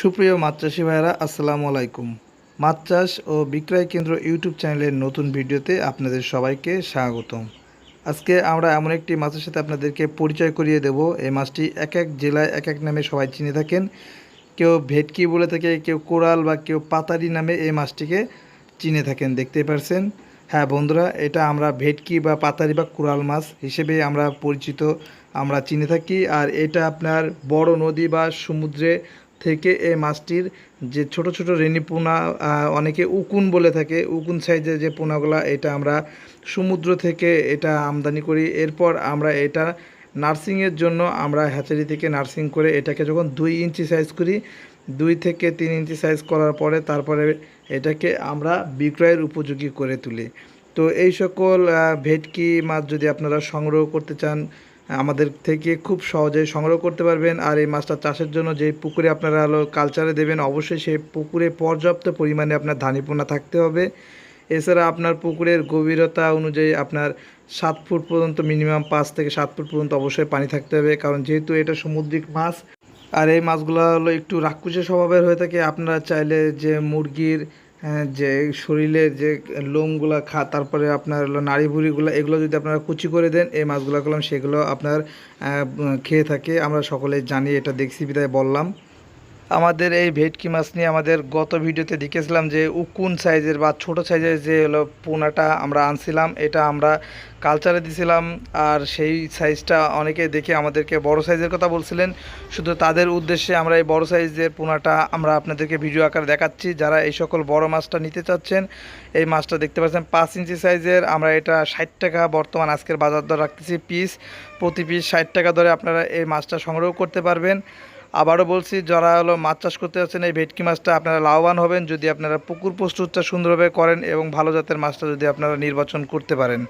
সুপ্রিয় মাছ ভাইরা আসসালামু আলাইকুম। মাছ চাষ ও বিক্রয় কেন্দ্র ইউটিউব চ্যানেলের নতুন ভিডিওতে আপনাদের সবাইকে স্বাগতম। আজকে আমরা এমন একটি মাছের সাথে আপনাদেরকে পরিচয় করিয়ে দেব। এই মাছটি এক এক জেলায় এক এক নামে সবাই চিনে থাকেন। কেউ ভেটকি বলে থাকে, কেউ কোরাল বা কেউ পাতারি নামে এই মাছটিকে চিনে থাকেন, দেখতে পারছেন? হ্যাঁ বন্ধুরা, এটা আমরা ভেটকি বা পাতারি বা কোরাল মাছ হিসেবে আমরা পরিচিত, আমরা চিনে থাকি। আর এটা আপনার বড় নদী বা সমুদ্রে থেকে এই মাছটির যে ছোট ছোট রেনি পোনা অনেকে উকুন বলে থাকে, উকুন সাইজের যে পোনাগুলা, এটা আমরা সমুদ্র থেকে এটা আমদানি করি। এরপর আমরা এটা নার্সিংয়ের জন্য আমরা হ্যাচারি থেকে নার্সিং করে এটাকে যখন দুই ইঞ্চি সাইজ করি, দুই থেকে তিন ইঞ্চি সাইজ করার পরে তারপরে এটাকে আমরা বিক্রয়ের উপযোগী করে তুলি। তো এই সকল ভেটকি মাছ যদি আপনারা সংগ্রহ করতে চান আমাদের থেকে খুব সহজেই সংগ্রহ করতে পারবেন। আর এই মাছটা চাষের জন্য যে পুকুরে আপনারা হলো কালচারে দেবেন, অবশ্যই সেই পুকুরে পর্যাপ্ত পরিমাণে আপনার ধানিপোনা থাকতে হবে। এছাড়া আপনার পুকুরের গভীরতা অনুযায়ী আপনার সাত ফুট পর্যন্ত মিনিমাম পাঁচ থেকে সাত ফুট পর্যন্ত অবশ্যই পানি থাকতে হবে, কারণ যেহেতু এটা সামুদ্রিক মাছ, আর এই মাছগুলো হলো একটু রাক্ষুসে স্বভাবের হয়ে থাকে। আপনারা চাইলে যে মুরগির যে শরীরে যে লোমগুলা খা, তারপরে আপনার হলো নাড়ি ভুড়িগুলো এগুলো যদি আপনারা কুচি করে দেন, এই মাছগুলো করলাম সেগুলো আপনার খেয়ে থাকে। আমরা সকলে জানি, এটা দেখছি, বিদায় বললাম। আমাদের এই ভেটকি মাছ নিয়ে আমাদের গত ভিডিওতে দেখেছিলাম যে উকুন সাইজের বা ছোট সাইজের যে হলো পোনাটা আমরা আনছিলাম, এটা আমরা কালচারে দিছিলাম আর সেই সাইজটা অনেকে দেখে আমাদেরকে বড় সাইজের কথা বলছিলেন। শুধু তাদের উদ্দেশ্যে আমরা এই বড় সাইজের পোনাটা আমরা আপনাদেরকে ভিডিও আকারে দেখাচ্ছি। যারা এই সকল বড় মাছটা নিতে চাচ্ছেন, এই মাছটা দেখতে পাচ্ছেন পাঁচ ইঞ্চি সাইজের। আমরা এটা ষাট টাকা বর্তমান আজকের বাজার দর রাখতেছি পিস। প্রতি পিস ষাট টাকা ধরে আপনারা এই মাছটা সংগ্রহ করতে পারবেন। আবারও বলছি, যারা হলো মাছ চাষ করতে যাচ্ছেন, এই ভেটকি মাছটা আপনারা লাভবান হবেন যদি আপনারা পুকুর প্রস্তুতটা সুন্দরভাবে করেন এবং ভালো জাতের মাছটা যদি আপনারা নির্বাচন করতে পারেন।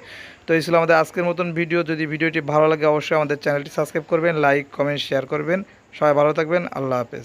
তো এই ছিল আমাদের আজকের মতন ভিডিও। যদি ভিডিওটি ভালো লাগে, অবশ্যই আমাদের চ্যানেলটি সাবস্ক্রাইব করবেন, লাইক, কমেন্ট, শেয়ার করবেন। সবাই ভালো থাকবেন। আল্লাহ হাফেজ।